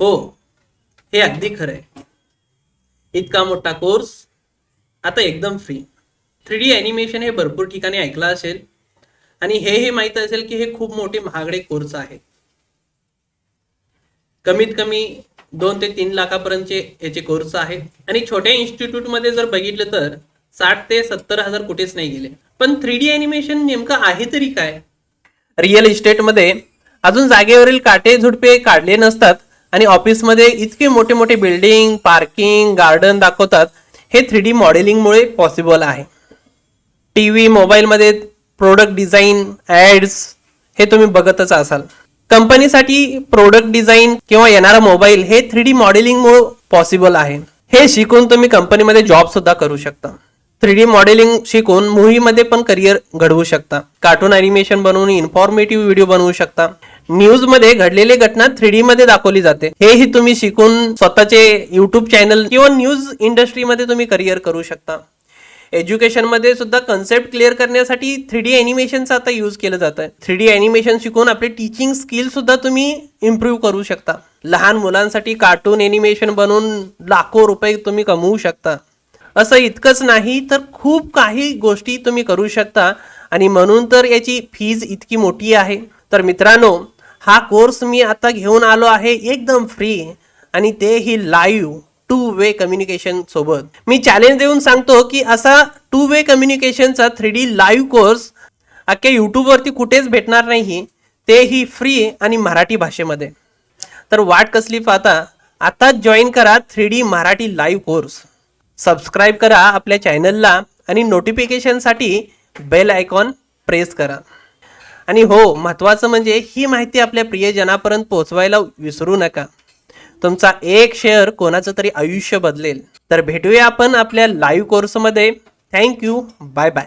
हो हे अगदी खरं आहे. इतका मोठा कोर्स आता एकदम फ्री थ्री डी ॲनिमेशन हे भरपूर ठिकाणी ऐकलं असेल. आणि हे हे माहीत असेल की हे खूप मोठे महागडे कोर्स आहेत. कमीत कमी दोन ते तीन लाखापर्यंतचे याचे कोर्स आहेत. आणि छोट्या इन्स्टिट्यूटमध्ये जर बघितलं तर साठ ते सत्तर हजार कुठेच नाही गेले. पण थ्री डी ॲनिमेशन नेमकं आहे तरी काय? रिअल इस्टेटमध्ये अजून जागेवरील काटे झुडपे काढले नसतात. आणि ऑफिसमध्ये इतके मोठे मोठे बिल्डिंग पार्किंग गार्डन दाखवतात हे थ्री डी मॉडेलिंगमुळे पॉसिबल आहे. टी व्ही मोबाईलमध्ये प्रोडक्ट डिझाईन ॲड्स हे तुम्ही बघतच असाल. कंपनीसाठी प्रोडक्ट डिझाईन किंवा येणारा मोबाईल हे थ्री डी मॉडेलिंगमुळे पॉसिबल आहे. हे शिकून तुम्ही कंपनीमध्ये जॉब सुद्धा करू शकता. थ्री डी मॉडेलिंग शिकून मूव्हीमध्ये पण करिअर घडवू शकता. कार्टून अॅनिमेशन बनवून इन्फॉर्मेटिव्ह व्हिडिओ बनवू शकता. न्यूजमध्ये घडलेली घटना थ्री डी मध्ये दाखवली जाते. हेही तुम्ही शिकून स्वतःचे युट्यूब चॅनल किंवा न्यूज इंडस्ट्रीमध्ये तुम्ही करिअर करू शकता. एज्युकेशनमध्ये सुद्धा कन्सेप्ट क्लिअर करण्यासाठी थ्री डी ॲनिमेशनचा आता यूज केलं जातं थ्री डी ॲनिमेशन शिकून आपले टीचिंग स्किल सुद्धा तुम्ही इम्प्रूव्ह करू शकता. लहान मुलांसाठी कार्टून ॲनिमेशन बनवून लाखो रुपये तुम्ही कमवू शकता. असं इतकंच नाही तर खूप काही गोष्टी तुम्ही करू शकता. आणि म्हणून तर याची फीज इतकी मोठी आहे. तर मित्रांनो हा कोर्स मी आता घेऊन आलो आहे एकदम फ्री आणि तेही लाईव्ह टू वे कम्युनिकेशन सोबत. मी चॅलेंज देऊन सांगतो की असा टू वे कम्युनिकेशनचा थ्री डी लाईव्ह कोर्स अख्ख्या यूट्यूबवरती कुठेच भेटणार नाही तेही फ्री आणि मराठी भाषेमध्ये. तर वाट कसली पाहता आताच जॉईन करा three D Marathi live course subscribe करा आपल्या चॅनलला आणि नोटिफिकेशनसाठी बेल आयकॉन प्रेस करा. आणि हो महत्त्वाचं म्हणजे ही माहिती आपल्या प्रियजनापर्यंत पोहोचवायला विसरू नका. तुमचा एक शेअर कोणाचं तरी आयुष्य बदलेल. तर भेटूया आपण आपल्या लाईव्ह कोर्समध्ये थँक्यू बाय बाय